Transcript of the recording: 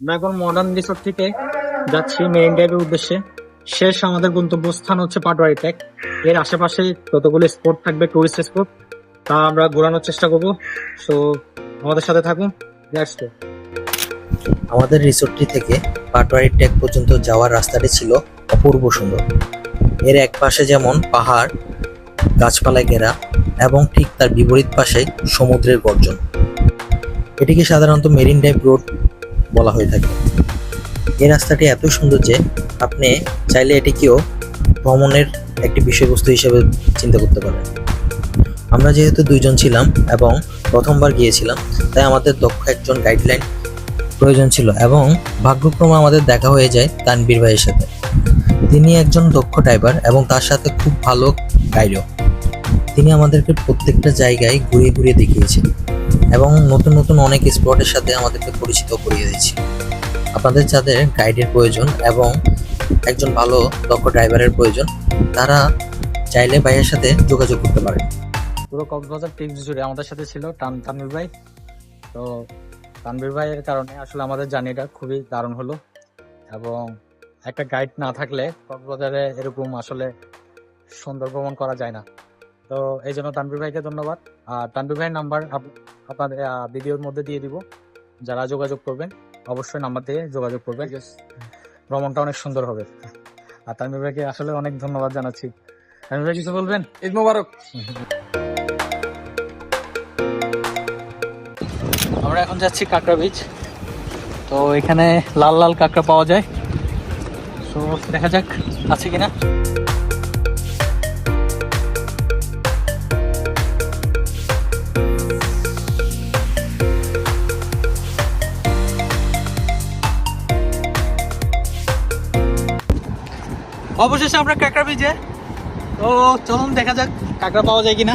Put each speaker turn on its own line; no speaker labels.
আমরা এখন modern resort থেকে যাচ্ছি মেরিন ড্রাইভের উদ্দেশ্যে। শেষ আমাদের গন্তব্যস্থান হচ্ছে পাটোয়ারি ট্যাক এর আশেপাশে যতগুলো স্পট থাকবে টুরিস্ট স্পট তা আমরা ঘোরানোর চেষ্টা করব। সো আমাদের সাথে থাকুন। লেটস গো
আমাদের রিসোর্টটি থেকে পাটোয়ারি ট্যাক পর্যন্ত যাওয়ার রাস্তাটি ছিল অপূর্ব সুন্দর। এর এক পাশে যেমন পাহাড় গাছপালায় ঘেরা এবং ঠিক তার বিপরীত পাশে সমুদ্রের গর্জন। এটিকে সাধারণত মেরিন ড্রাইভ রোড বলা হয়ে থাকে। এই রাস্তাটি এত সুন্দর যে আপনি চাইলে এটিকেও ভ্রমণের একটি বিষয়বস্তু হিসেবে চিন্তা করতে পারেন। আমরা যেহেতু দুইজন ছিলাম এবং প্রথমবার গিয়েছিলাম, তাই আমাদের দক্ষ একজন গাইডলাইন প্রয়োজন ছিল এবং ভাগ্যক্রমে আমাদের দেখা হয়ে যায় তানবীর ভাইয়ের সাথে। তিনি একজন দক্ষ ড্রাইভার এবং তার সাথে খুব ভালো গাইডও। তিনি আমাদেরকে প্রত্যেকটা জায়গায় ঘুরিয়ে ঘুরিয়ে দেখিয়েছেন। এবং নতুন নতুন অনেক স্পটের সাথে আমাদেরকে পরিচিত করিয়ে দিয়েছে। আপনাদের যাদের গাইডের প্রয়োজন এবং একজন ভালো, দক্ষ ড্রাইভারের প্রয়োজন, তারা চাইলে ভাইয়ের সাথে যোগাযোগ করতে পারেন।
পুরো কক্সবাজার টিপস জুড়ে আমাদের সাথে ছিল টান তানভীর ভাই। তো তানভীর ভাইয়ের কারণে আসলে আমাদের জার্নিটা খুবই দারুণ হলো। এবং একটা গাইড না থাকলে কক্সবাজারে এরকম আসলে সুন্দর ভ্রমণ করা যায় না। তো এই জন্য তানভীর ভাইকে ধন্যবাদ। আর তানভীর ভাইয়ের নাম্বার আপনাদের আহ, ভিডিওর মধ্যে দিয়ে দিব। যারা যোগাযোগ করবেন অবশ্যই নাম্বার দিয়ে যোগাযোগ করবেন। ভ্রমণটা অনেক সুন্দর হবে। আর তানভীর ভাইকে আসলে অনেক ধন্যবাদ জানাচ্ছি। তানভীর ভাই কিছু বলবেন?
ঈদ মোবারক।
আমরা এখন যাচ্ছি কাঁকড়া বিচ তো এখানে লাল লাল কাঁকড়া পাওয়া যায়। তো দেখা যাক আছে কিনা। অবশেষে আমরা কাঁকড়া বিজে তো চলুন দেখা যাক কাঁকড়া পাওয়া যায় কিনা।